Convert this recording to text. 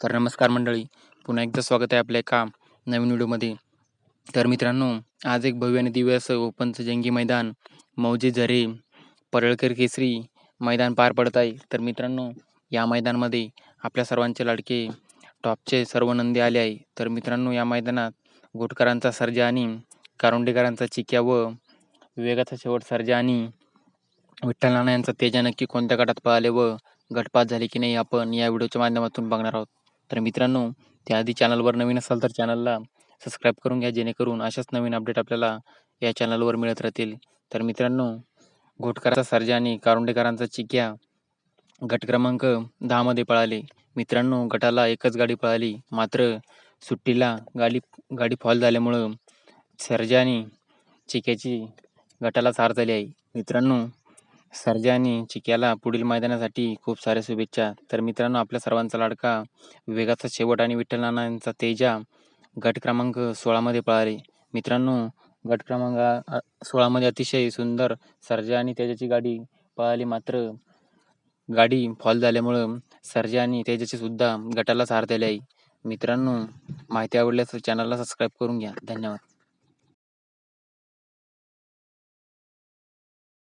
तर नमस्कार मंडळी. पुन्हा एकदा स्वागत आहे आपल्या एका नवीन व्हिडिओमध्ये. तर मित्रांनो आज एक भव्य आणि दिव्य असं ओपनचं जंगी मैदान मौजे झरे परळकर केसरी मैदान पार पडत आहे. तर मित्रांनो या मैदानामध्ये आपल्या सर्वांचे लाडके टॉपचे सर्व नंदी आले आहे. तर मित्रांनो या मैदानात गोटकरांचा सर्जा आणि कारुंडेकरांचा चिक्या व विवेकाचा शेवट सर्जा आणि विठ्ठल नाना यांचा तेजा नक्की कोणत्या गटात पळाले व गटपात झाले की नाही आपण या व्हिडिओच्या माध्यमातून बघणार आहोत. तर मित्रांनो त्याआधी चॅनलवर नवीन असाल तर चॅनलला सबस्क्राईब करून घ्या जेणेकरून अशाच नवीन अपडेट आपल्याला या चॅनलवर मिळत राहतील. तर मित्रांनो घोटकराचा सर्जा आणि कारुंडेकरांचा चिक्या गट क्रमांक दहामध्ये पळाले. मित्रांनो गटाला एकच गाडी पळाली. मात्र सुट्टीला गाडी गाडी फॉल झाल्यामुळं सर्जा आणि चिक्याची गटाला सार झाली आहे. मित्रांनो सर्जा आणि चिक्याला पुढील मैदानासाठी खूप साऱ्या शुभेच्छा. तर मित्रांनो आपल्या सर्वांचा लाडका विवेकाचा शेवट आणि विठ्ठल नाना यांचा तेजा गट क्रमांक सोळामध्ये पळाले. मित्रांनो गट क्रमांक सोळामध्ये अतिशय सुंदर सर्जा आणि तेजाची गाडी पळाली. मात्र गाडी फॉल झाल्यामुळं सर्जा आणि तेजाची सुद्धा गटाला सार दिली आहे. मित्रांनो माहिती आवडल्यास चॅनलला सबस्क्राईब करून घ्या. धन्यवाद.